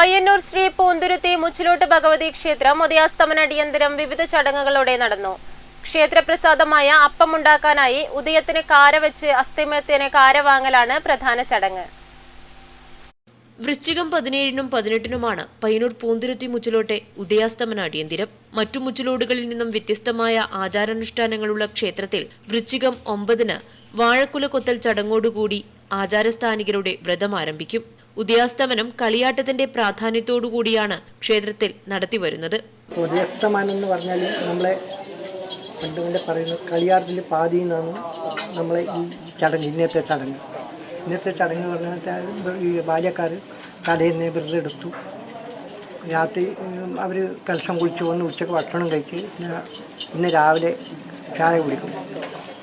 പയ്യന്നൂർ ശ്രീ പൂന്തുരുത്തി മുച്ചിലോട്ട് ഭഗവതി ക്ഷേത്രം ഉദയാസ്തമന അടിയന്തരം വിവിധ ചടങ്ങുകളോടെ നടന്നു. ക്ഷേത്രപ്രസാദമായ അപ്പമുണ്ടാക്കാനായി ഉദയത്തിന് കാര വെച്ച് അസ്തമയത്തിന് കാര വാങ്ങലാണ് പ്രധാന ചടങ്ങ്. വൃശ്ചികം പതിനേഴിനും പതിനെട്ടിനുമാണ് പയ്യന്നൂർ പൂന്തുരുത്തി മുച്ചിലോട്ടെ ഉദയാസ്തമന അടിയന്തിരം. മറ്റു മുച്ചിലോടുകളിൽ നിന്നും വ്യത്യസ്തമായ ആചാരാനുഷ്ഠാനങ്ങളുള്ള ക്ഷേത്രത്തിൽ വൃശ്ചികം ഒമ്പതിന് വാഴക്കുല കൊത്തൽ ചടങ്ങോടുകൂടി ആചാരസ്ഥാനികരുടെ വ്രതം ആരംഭിക്കും. ഉദയാസ്തമനം കളിയാട്ടത്തിന്റെ പ്രാധാന്യത്തോടുകൂടിയാണ് ക്ഷേത്രത്തിൽ നടത്തിവരുന്നത്. ഉദയസ്തമാനം എന്ന് പറഞ്ഞാൽ നമ്മളെ പണ്ടുകൊണ്ട് പറയുന്നത് കളിയാട്ടത്തിന്റെ പാതി എന്നാണ് നമ്മളെ ഈ ചടങ്ങ് ഇന്നത്തെ ചടങ്ങ്. ഇന്നത്തെ ചടങ്ങ് പറഞ്ഞാൽ ഈ ബാല്യക്കാർ തലേന്ന് വെറുതെ എടുത്തു. രാത്രി അവർ കലശം കുളിച്ച് വന്ന് ഉച്ചയ്ക്ക് ഭക്ഷണം കഴിച്ച് ഇന്ന് രാവിലെ ചായ കുടിക്കും.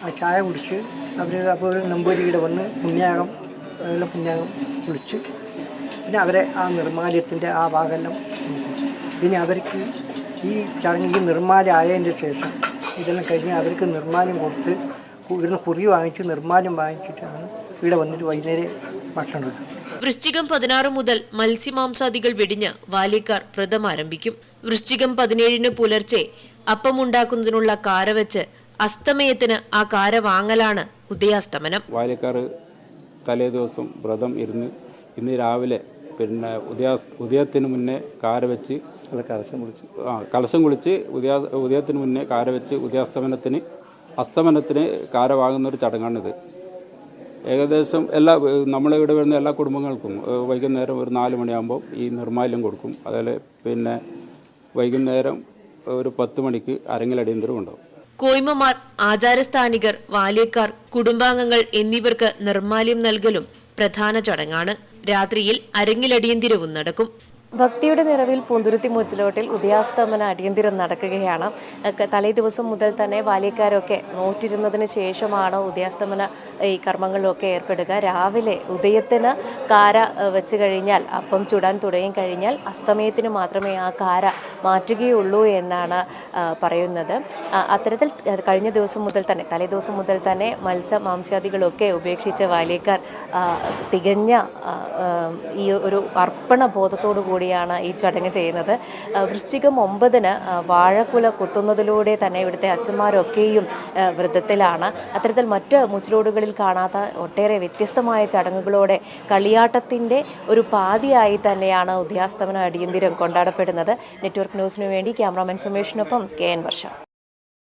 ആ ചായ കുടിച്ച് അവർ അപ്പോൾ നമ്പൂരി നമ്പൂരിയുടെ വന്ന് പുണ്യാകം പുണ്യാകം കുളിച്ച് പിന്നെ അവരെ ആ നിർമ്മാല്യത്തിന്റെ ആ ഭാഗമെല്ലാം. പിന്നെ അവർക്ക് ഈ ചടങ്ങിൽ നിർമാല നിർമ്മാല്യം ആയതിന്റെ ശേഷം ഇതെല്ലാം കഴിഞ്ഞ് അവർക്ക് നിർമ്മാല്യം കൊടുത്ത് ഇവിടുന്ന് കുറി വാങ്ങിച്ച് നിർമ്മാല്യം വാങ്ങിച്ചിട്ടാണ് ഇവിടെ വന്നിട്ട് വൈകുന്നേരം ഭക്ഷണം വൃശ്ചികം പതിനാറ് മുതൽ മത്സ്യമാംസാദികൾ വെടിഞ്ഞ് വാലിക്കാർ വ്രതം ആരംഭിക്കും വൃശ്ചികം പതിനേഴിന് പുലർച്ചെ അപ്പമുണ്ടാക്കുന്നതിനുള്ള കാര വെച്ച് അസ്തമയത്തിന് ആ കാര വാങ്ങലാണ് ഉദയാസ്തമനം വാലിക്കാർ തലേ ദിവസം വ്രതം ഇരുന്ന് ഇന്ന് രാവിലെ പിന്നെ ഉദയാസ് ഉദയത്തിന് മുന്നേ കാര വെച്ച് കലശം കുളിച്ച്. ആ കലശം കുളിച്ച് ഉദയാ ഉദയത്തിന് മുന്നേ കാര വെച്ച് ഉദയാസ്തമനത്തിന് അസ്തമനത്തിന് കാര വാങ്ങുന്ന ഒരു ചടങ്ങാണിത്. ഏകദേശം എല്ലാ നമ്മളെ ഇവിടെ വരുന്ന എല്ലാ കുടുംബങ്ങൾക്കും വൈകുന്നേരം ഒരു നാല് മണിയാകുമ്പോൾ ഈ നിർമ്മാല്യം കൊടുക്കും. അതുപോലെ പിന്നെ വൈകുന്നേരം ഒരു പത്ത് മണിക്ക് അരങ്ങിലടിയന്തരം ഉണ്ടാവും. കോയ്മമാർ ആചാരസ്ഥാനികർ വാലിയക്കാർ കുടുംബാംഗങ്ങൾ എന്നിവർക്ക് നിർമ്മാല്യം നൽകലും പ്രധാന ചടങ്ങാണ്. രാത്രിയിൽ അരങ്ങിലടിയന്തിരവും നടക്കും ഭക്തിയുടെ നിറവിൽ പൂന്തുരുത്തി മുച്ചിലോട്ടിൽ ഉദയാസ്തമന അടിയന്തിരം നടക്കുകയാണ്. തലേ ദിവസം മുതൽ തന്നെ ബാല്യക്കാരൊക്കെ നോറ്റിരുന്നതിന് ശേഷമാണ് ഉദയാസ്തമന ഈ കർമ്മങ്ങളിലൊക്കെ ഏർപ്പെടുക. രാവിലെ ഉദയത്തിന് കാര വെച്ച് കഴിഞ്ഞാൽ അപ്പം ചുടാൻ തുടങ്ങി കഴിഞ്ഞാൽ അസ്തമയത്തിന് മാത്രമേ ആ കാര മാറ്റുകയുള്ളൂ എന്നാണ് പറയുന്നത്. അത്തരത്തിൽ കഴിഞ്ഞ ദിവസം മുതൽ തന്നെ തലേ ദിവസം മുതൽ തന്നെ മത്സ്യ മാംസ്യാദികളൊക്കെ ഉപേക്ഷിച്ച ബാല്യക്കാർ തികഞ്ഞ ഈ ഒരു അർപ്പണ ബോധത്തോടു കൂടിയാണ് ഈ ചടങ്ങ് ചെയ്യുന്നത്. വൃശ്ചികം ഒമ്പതിന് വാഴക്കുല കുത്തുന്നതിലൂടെ തന്നെ ഇവിടുത്തെ അച്ഛന്മാരൊക്കെയും വ്രതത്തിലാണ്. അത്തരത്തിൽ മറ്റ് മുച്ചിലോടുകളിൽ കാണാത്ത ഒട്ടേറെ വ്യത്യസ്തമായ ചടങ്ങുകളോടെ കളിയാട്ടത്തിന്റെ ഒരു പാതിയായി തന്നെയാണ് ഉദ്യാസ്തമന അടിയന്തിരം കൊണ്ടാടപ്പെടുന്നത്. നെറ്റ്വർക്ക് ന്യൂസിനു വേണ്ടി ക്യാമറാമാൻ സുമേഷിനൊപ്പം കെ എൻ വർഷ.